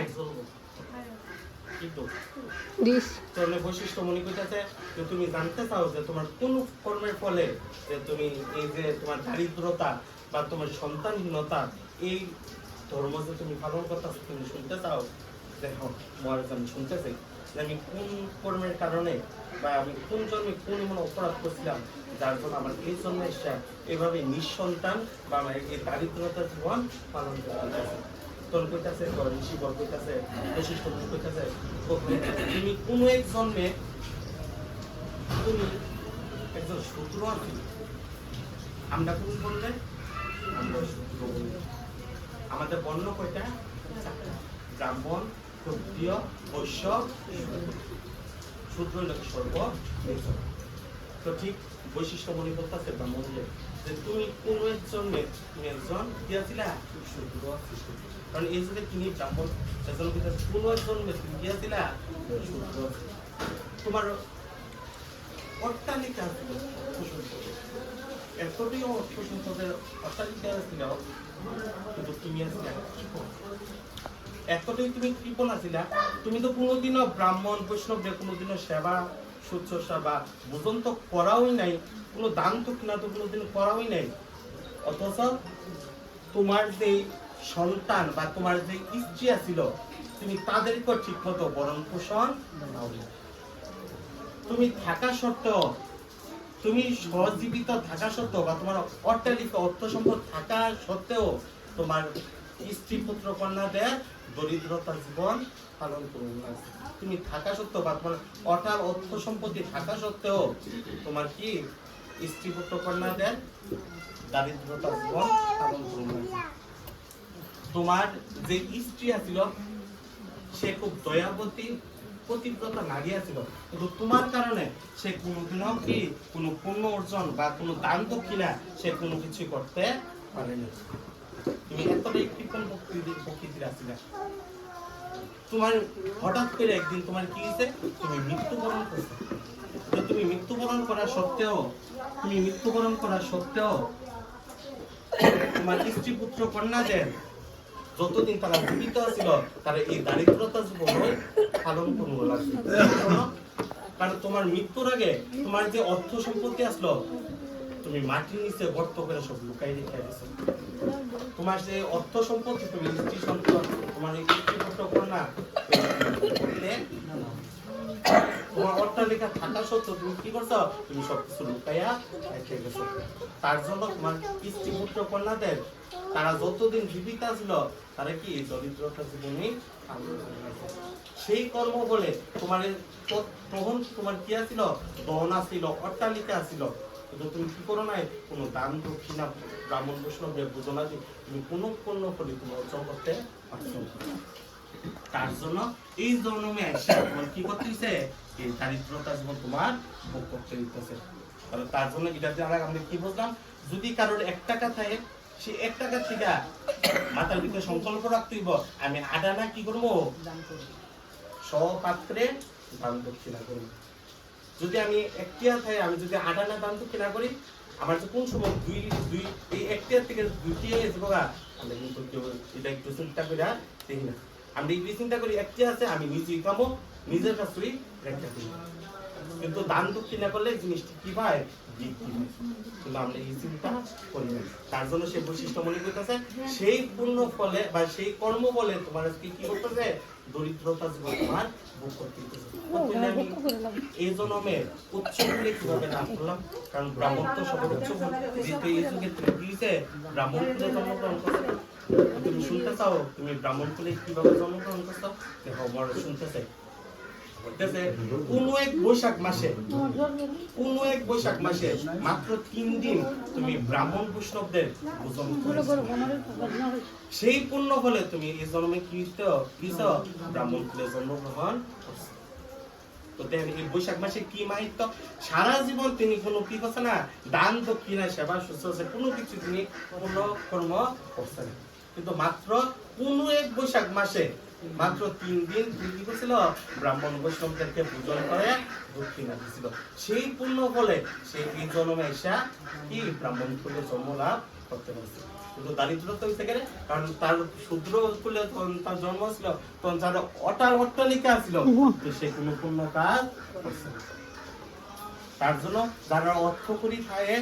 Light জ্বলবো কিন্তু dish বৈশিষ্ট্য মনে করতেছে যে তুমি জানতে চাও যে তোমার কোন কর্মের ফলে যে তুমি এই যে তোমার দারিদ্রতা বা তোমার সন্তানহীনতা এই ধর্ম যে তুমি পালন করতেছো তুমি শুনতে চাও? দেখো মহারাজ আমি শুনতে চাই যে আমি কোন কর্মের কারণে বা আমি কোন জন্মে কোন এমন অপরাধ করছিলাম যার জন্য আমার এই জন্মে এভাবে নিঃসন্তান বা আমার এই দারিদ্রতা জীবন পালন করতে হচ্ছে। তোর কইতাছে তোর ঋষি বল কইতাছে বৈশিষ্ট্য বল কইতাছে তুমি কোনো এক জন্মে তুমি একজন শত্রু আছি আমরা কোন বললে আমরা শত্রু। আমাদের বর্ণ কয়টা ব্রাহ্মণ, ক্ষত্রিয়, বৈশ্য, শূদ্র। হলো সর্ব তো ঠিক বৈশিষ্ট্য মনে করতেছে ব্রাহ্মণদের যে তুমি কোন এক জন্মে তুমি একজন কি আছিলা কারণ এই যুগে তিনি ব্রাহ্মণ সেজন্য কিন্তু কোন এক জন্মে তুমি কি আছিস। তোমার অট্টালিকা। এতটাই অর্থ সম্পদের অট্টালিকা ছিল কিন্তু তুমি কৃপণ। এতটাই তুমি কৃপণ আছিলা, তুমি তো কোনোদিনও ব্রাহ্মণ, বৈষ্ণবদের কোনোদিনও সেবা শুশ্রূষা বা ভোজন তো করাওই নাই, কোনো দান তো কিনা তো কোনোদিন করাওই নাই। অথচ তোমার যে সন্তান বা তোমার যে স্ত্রী আছিল তুমি তাদেরকে ঠিক মতো বরণ পোষণ তুমি থাকা সত্ত্বেও, তুমি সহজীবিত থাকা সত্ত্বেও বা তোমার অট্টালিকা অর্থ সম্পদ থাকা সত্ত্বেও তোমার স্ত্রী পুত্র কন্যাদের দরিদ্রতা জীবন পালন করুন। তুমি থাকা সত্ত্বেও বা তোমার অটাল অর্থ সম্পত্তি থাকা সত্ত্বেও তোমার কি স্ত্রী পুত্র কন্যাদের দারিদ্রতা জীবন পালন করুন। তোমার যে স্ত্রী আছিল, সে খুব দয়াবতী, পতিব্রতা নারী আছিল কিন্তু তোমার কারণে সে কোনোদিনও কি কোনো পুণ্য অর্জন বা কোনো দান দক্ষিণা সে কোনো কিছু করতে পারেনি তোমার হঠাৎ করে একদিন তোমার কি হয়েছে তুমি মৃত্যুবরণ করছ। তো তুমি মৃত্যুবরণ করা সত্ত্বেও তুমি মৃত্যুবরণ করা সত্ত্বেও তোমার স্ত্রী পুত্র কন্যাদের যতদিন তারা জীবিত ছিল তারা এই দারিদ্রতা জীবন পালন কারণ তোমার মৃত্যুর আগে তোমার যে অর্থ সম্পত্তি আসলো তুমি মাটির নিচে গর্ত করে সব লুকাই রেখে গেছো তোমার যে অর্থ সম্পত্তি, তুমি স্ত্রী সন্তান তোমার এই কন্যা করলে? তোমার অট্টালিকা থাকা সত্ত্বেও তুমি কি করছ? তুমি সবকিছু লুকাইয়া রেখে গেছো। তার জন্য তোমার স্ত্রী পুত্র কন্যাদের, তারা যতদিন জীবিত ছিল, তারা কি দরিদ্রতা জীবনে সেই কর্ম বলে তোমার তখন তোমার কি আছিল? দহনা ছিল, অট্টালিকা ছিল কিন্তু তুমি কি করো নাই? কোনো দান দক্ষিণা ব্রাহ্মণ বৈষ্ণবের বোঝনা যে তুমি কোনো পণ্য করে তুমি অর্জন করতে পারছ তার জন্য এই জন্মে তোমার কি করতে হইছে? এই দারিদ্রতা জীবন তোমার ভোগ করতে হইতেছে। তাহলে তার জন্য এটা দিয়ে আমরা কি বুঝলাম? যদি কারোর এক টাকা থাকে সে এক টাকা থেকে মাথার ভিতরে সংকল্প রাখতে হইব আমি আডানা কি করব? সপাত্রে দান দক্ষিণা করব। যদি আমি একটিয়া থাকে, আমি যদি আডানা দান দক্ষিণা করি আমার যে কোন সময় দুই দুই, এই একটিয়ার থেকে দুইটিয়া এসে বাবা আমরা কিন্তু এটা একটু চিন্তা করে দেখি না। আমরা এই চিন্তা করি একটি আছে, আমি নিজেই কামো নিজের কাছেই রেখে দিই কিন্তু দান দক্ষিণা করলে জিনিসটি কি হয়? হয়। করি না তার জন্য সে বৈশিষ্ট্য মনে করতেছে সেই পূর্ণ ফলে বা সেই কর্ম বলে তোমার কি করতেছে দরিদ্রতা জীবন তোমার ভোগ করতে আমি এই জন্মে উচ্চ বলে কীভাবে লাভ করলাম? কারণ ব্রাহ্মণ তো কুল যেহেতু এই যুগে তুমি কি ব্রাহ্মণ কুলে জন্মগ্রহণ করছ। তুমি শুনতে চাও তুমি ব্রাহ্মণ কুলে কীভাবে জন্মগ্রহণ করছ? দেখো আমার শুনতে চাই বলতেছে, কোন এক বৈশাখ মাসে, কোন এক বৈশাখ মাসে মাত্র তিন দিন তুমি ব্রাহ্মণ বৈষ্ণবদের সেই পুণ্য ফলে তুমি এই জন্মে কি হইতো? কি হইছো? ব্রাহ্মণ কুলে জন্মগ্রহণ তো এই বৈশাখ মাসে কি মাহিত্য সারা জীবন তিনি কোনো কি করছে না, দান, দক্ষিণা, সেবা, শুশ্রূষা, কোনো কিছু তিনি কোনো কর্ম করছে কিন্তু মাত্র কোন এক বৈশাখ মাসে মাত্র তিন দিন তিনি কি করছিল ব্রাহ্মণ বৈষ্ণবদেরকে পূজন করে দক্ষিণা দিছিল সেই পুণ্য ফলে সেই এই জন্মে এসা কি ব্রাহ্মণ কুলে জন্ম লাভ করতে পারছে। কিন্তু দারিদ্রতা হয়েছে কেন কারণ তার শূদ্র কুলে তখন তার জন্ম ছিল তখন তার অটাল অট্টালিকা ছিল তো সে কোনো পূর্ণ কাজ করছে না। তার জন্য যারা অর্থ করি থাকে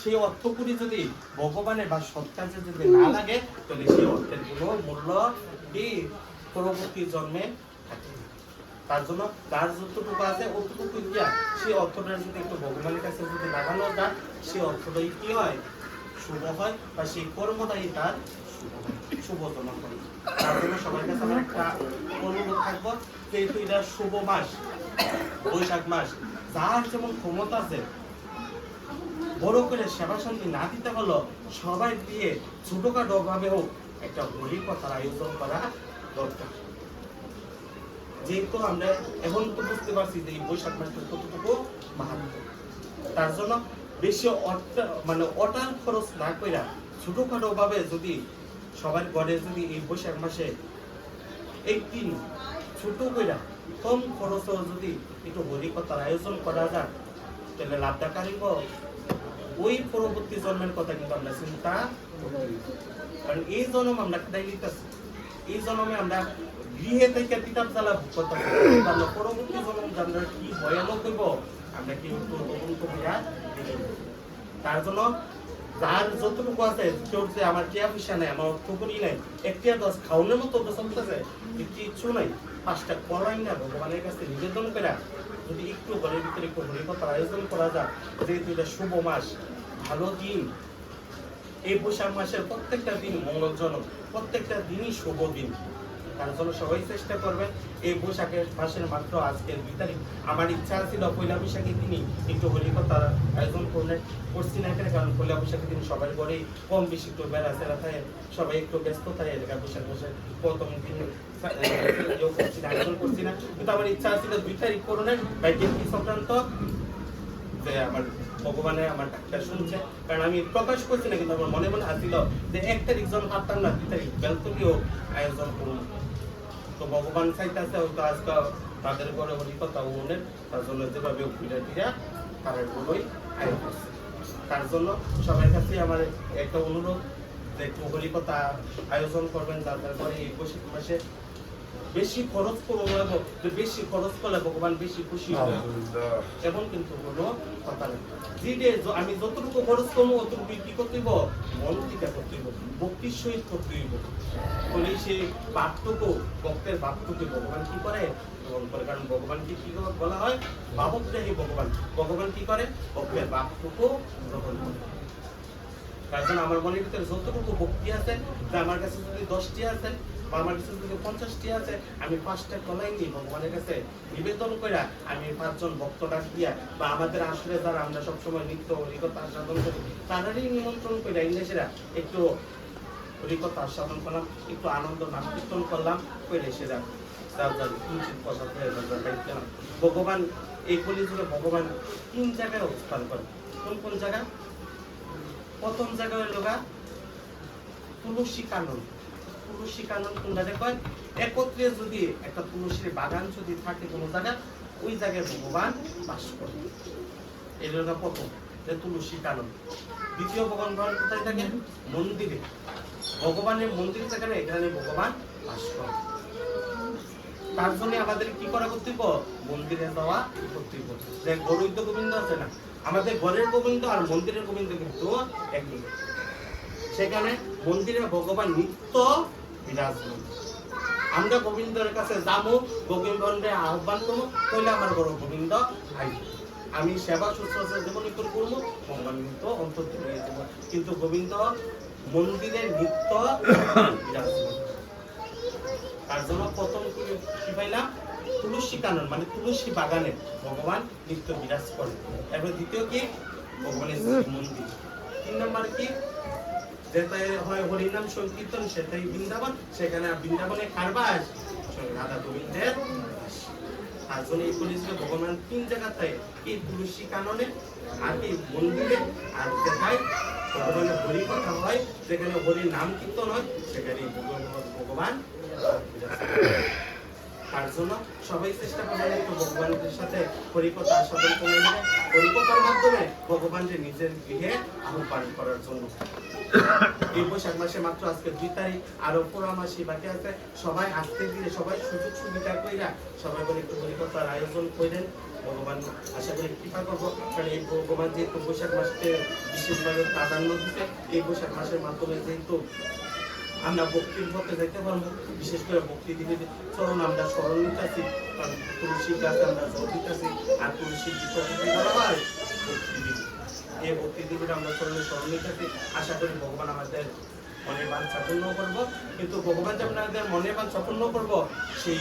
সেই অর্থ করি যদি ভগবানের বা সৎ কাজে যদি না লাগে তাহলে সেই অর্থের কোনো মূল্য কি পরবর্তী জন্মে তার জন্য তার যতটুকু আছে, অতটুকু দিয়া সেই অর্থটা যদি একটু ভগবানের কাছে যদি লাগানো যায় সেই অর্থটাই কি হয়? শুভ হয় বা সেই কর্মটাই তার তার জন্য সবার কাছে আমার একটা অনুরোধ থাকব, যেহেতু এটা শুভ মাস, বৈশাখ মাস, যার যেমন ক্ষমতা আছে, বড় করে সেবা শান্তি না দিতে হলো সবাই দিয়ে ছোটখাটো ভাবে হোক, একটা হরি কথার আয়োজন করা দরকার। যেহেতু আমরা এখন তো বুঝতে পারছি যে এই বৈশাখ কতটুকু মাহাত্ম তার জন্য বেশি মানে অটাল খরচ না ভাবে যদি সবার ঘরে যদি এই বৈশাখ মাসে একদিন ছোট কইরা কম খরচ যদি একটু হরিকথার আয়োজন করা যায়, তাহলে লাভদাকারী ওই পরবর্তী জন্মের কথা কিন্তু আমরা চিন্তা কারণ এই জন্ম আমরা খেদাই নিতেছি? এই জন্মে আমরা গৃহে থেকে কিতাব ভোগ করতে আমরা পরবর্তী জন্ম আমরা কি ভয়ানক হইব, আমরা কিন্তু তদন্ত দেখি তার জন্য যার যতটুকু আছে, কেউ যে আমার টিয়া পয়সা নাই, আমার অর্থ করি নাই, একটিয়া দশ খাওয়ানোর মতো চলতেছে কিছু নাই। পাঁচটা কলাই না, ভগবানের কাছে নিবেদন করে যদি একটু ঘরের ভিতরে একটু হরিকথার আয়োজন করা যায়, যেহেতু এটা শুভ মাস, ভালো দিন এই বৈশাখ মাসের প্রত্যেকটা দিন মঙ্গলজনক প্রত্যেকটা দিনই শুভ দিন। তার জন্য সবাই চেষ্টা করবেন এই বৈশাখের মাসের মাত্র আজকের দুই তারিখ আমার ইচ্ছা ছিল পয়লা বৈশাখের দিনই একটু হরিকথার আয়োজন করলেন করছি না কেন? কারণ পয়লা বৈশাখের দিন সবাই ঘরেই কম বেশি একটু বেড়া চেরা থাকে সবাই একটু ব্যস্ত থাকে এলাকা বৈশাখ মাসের প্রথম দিন করছি না, আয়োজন করছি না। কিন্তু আমার ইচ্ছা ছিল দুই তারিখ করোনার বাইকে কি সংক্রান্ত? যে আমার ভগবানে আমার ডাক্তার শুনছে। কারণ আমি প্রকাশ করছি না, কিন্তু আমার মনে মনে আসছিল যে এক তারিখ জন পারতাম না, দুই তারিখ বেলতলিও আয়োজন করুন তো ভগবান চাইতেছে হয়তো আজকে তাদের ঘরে হরিকথা মনের তার জন্য যেভাবে উপিটা দিয়া তারা গুলোই আয়োজন করছে। তার জন্য সবার কাছে আমার একটা অনুরোধ যে একটু হরিকথা আয়োজন করবেন যাদের ঘরে এই বৈশাখ মাসে বেশি খরচ করব বেশি খরচ করলে ভগবান বেশি খুশি হবে এমন কিন্তু কোনো কথা নেই যে যে আমি যতটুকু খরচ করব অতটুকু কি করতে হইব? মন থেকে করতে হইব ভক্তির সহিত করতে হইব। বলে সেই বাপটুকু ভক্তের বাপটুকু ভগবান কি করে? গ্রহণ করে কারণ ভগবানকে কি বলা হয়? বাবকগ্রাহী ভগবান। ভগবান কি করে? ভক্তের বাপটুকু গ্রহণ করে। তার জন্য আমার মনের ভিতরে যতটুকু ভক্তি আছে যে আমার কাছে যদি দশটি আছে বা আমার কাছে যদি পঞ্চাশটি আছে, আমি পাঁচটা কলাই নিই ভগবানের কাছে নিবেদন করে আমি পাঁচজন ভক্ত ডাক দিয়া বা আমাদের আসলে যারা আমরা সবসময় নৃত্য হরিকতা আস্বাদন করি, তাদেরই নিমন্ত্রণ করে ইংরেজরা একটু হরিকতা আস্বাদন করলাম, একটু আনন্দ নাম কীর্তন করলাম করে সেরা। ভগবান, এই কলিযুগে ভগবান তিন জায়গায় অবস্থান করে। কোন কোন জায়গা? প্রথম জায়গা হলো গা তুলসী কানন তুলসী কানন কোনটা দেখেন একত্রে যদি একটা তুলসীর বাগান যদি থাকে কোনো জায়গা ওই জায়গায় ভগবান বাস করে। এই হলো প্রথম, যে তুলসী কানন দ্বিতীয় ভগবান ভগবান কোথায় থাকে? মন্দিরে। ভগবানের মন্দির যেখানে এখানে ভগবান বাস করে। তার জন্য আমাদের কি করা করতে মন্দিরে যাওয়া করতে হইব। যে গরৈদ্য গোবিন্দ আছে না আমাদের ঘরের গোবিন্দ আর মন্দিরের গোবিন্দ কিন্তু একই সেখানে মন্দিরে ভগবান নিত্য বিরাজমান। আমরা গোবিন্দের কাছে যাব গোবিন্দরে আহ্বান করব, তাহলে আমার বড় গোবিন্দ আইব আমি সেবা শুশ্রূষা যেমন করে করব, ভগবান কিন্তু অন্তর থেকে যাব। কিন্তু গোবিন্দ মন্দিরে নিত্য বিরাজমান। তার জন্য প্রথম কি পাইলাম? তুলসী কানন মানে তুলসী বাগানে ভগবান নিত্য বিরাজ করে। এরপর দ্বিতীয় কি? ভগবানের মন্দির। তিন নম্বর কি? যেটাই হয় হরিনাম সংকীর্তন, সেটাই বৃন্দাবন। সেখানে বৃন্দাবনে কারবাস রাধা গোবিন্দের জন্য এই পুলিশকে ভগবান তিন জায়গাতে এই তুলসী কাননে আর এই মন্দিরে আর যেখানে ভগবানের হরি কথা হয়, যেখানে হরি নাম কীর্তন হয়, সেখানে ভগবান-। তার জন্য সবাই চেষ্টা করবেন একটু ভগবানের সাথে হরিকথা আস্বাদন করে মাধ্যমে ভগবানকে নিজের গৃহে আহ্বান করার জন্য। মাসে মাত্র আজকে দুই তারিখ আরও বাকি আছে। সবাই সবাই সুযোগ সুবিধা কইরা সবাই একটু আয়োজন করেন ভগবান, আশা করি কৃপা করব। কারণ এই ভগবান যেহেতু বৈশাখ মাসকে বিশেষভাবে প্রাধান্য দিতে এই বৈশাখ মাসের মাধ্যমে যেহেতু আমরা ভক্তির পথে যেতে পারব বিশেষ করে ভক্তি দিবে চরণ আমরা স্মরণ নিতেছি কারণ তুলসীর গাছে আমরা জল দিতেছি, আর তুলসীর কি বলা হয় ভক্তি এই ভক্তি দিবিটা আমরা চরণে স্মরণ নিতেছি আশা করি ভগবান আমাদের মনের বাঞ্ছা পূর্ণ করব কিন্তু ভগবান যে আমাদের মনের বাঞ্ছা পূর্ণ করব, সেই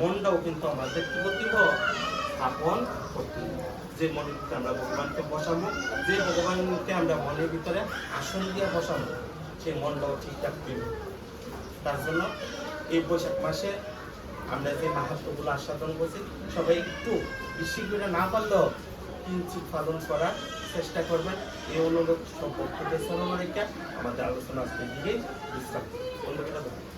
মনটাও কিন্তু আমাদের কি করতে? স্থাপন করতে। যে মনের ভিতরে আমরা ভগবানকে বসাবো, যে ভগবানকে আমরা মনের ভিতরে আসন দিয়ে বসাবো সেই মনটাও ঠিকঠাক দিবে তার জন্য এই বৈশাখ মাসে আমরা যে মাহাত্মগুলো আস্বাদন করছি, সবাই একটু বেশি করে না পারলেও কিঞ্চিত পালন করার চেষ্টা করবেন। এই অনুরোধ সম্পর্কে আমাদের আলোচনা আজকে দিকে বিশ্রাম। বলুন।